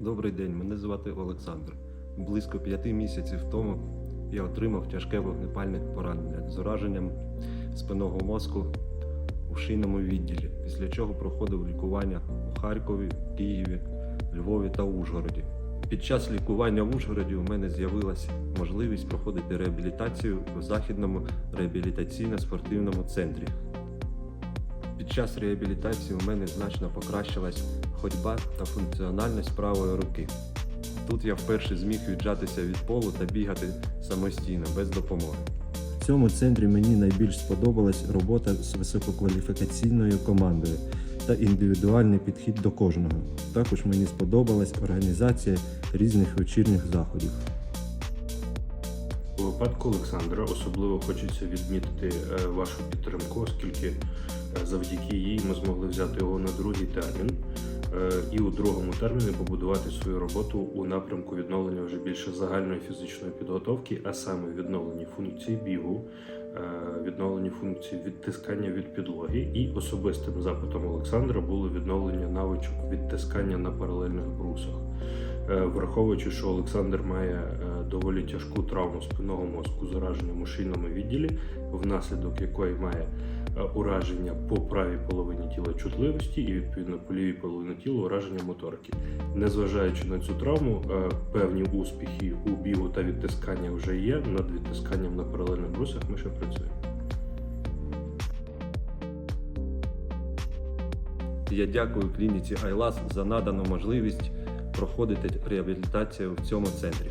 Добрий день, мене звати Олександр. Близько п'яти місяців тому я отримав тяжке вогнепальне поранення з ураженням спинного мозку у шийному відділі, після чого проходив лікування у Харкові, Києві, Львові та Ужгороді. Під час лікування в Ужгороді у мене з'явилася можливість проходити реабілітацію у західному реабілітаційно-спортивному центрі. Під час реабілітації у мене значно покращилась ходьба та функціональність правої руки. Тут я вперше зміг віджатися від полу та бігати самостійно, без допомоги. В цьому центрі мені найбільш сподобалась робота з висококваліфікаційною командою та індивідуальний підхід до кожного. Також мені сподобалась організація різних вечірніх заходів. Випадку Олександра особливо хочеться відмітити е, вашу підтримку, оскільки е, завдяки їй ми змогли взяти його на другий термін е, і у другому терміні побудувати свою роботу у напрямку відновлення вже більше загальної фізичної підготовки, а саме відновлення функцій бігу, відновлення функцій відтискання від підлоги, і особистим запитом Олександра було відновлення навичок відтискання на паралельних брусах. Е, Враховуючи, що Олександр має е, доволі тяжку травму спинного мозку з ураженням у відділі, внаслідок якої має е, ураження по правій половині тіла чутливості і відповідно по лівій половині тіла ураження моторики. Незважаючи на цю травму, певні успіхи у бігу та відтискання вже є. Над відтисканням на паралельних брусах ми ще працюємо. Я дякую клініці Айлас за надану можливість проходити реабілітацію в цьому центрі.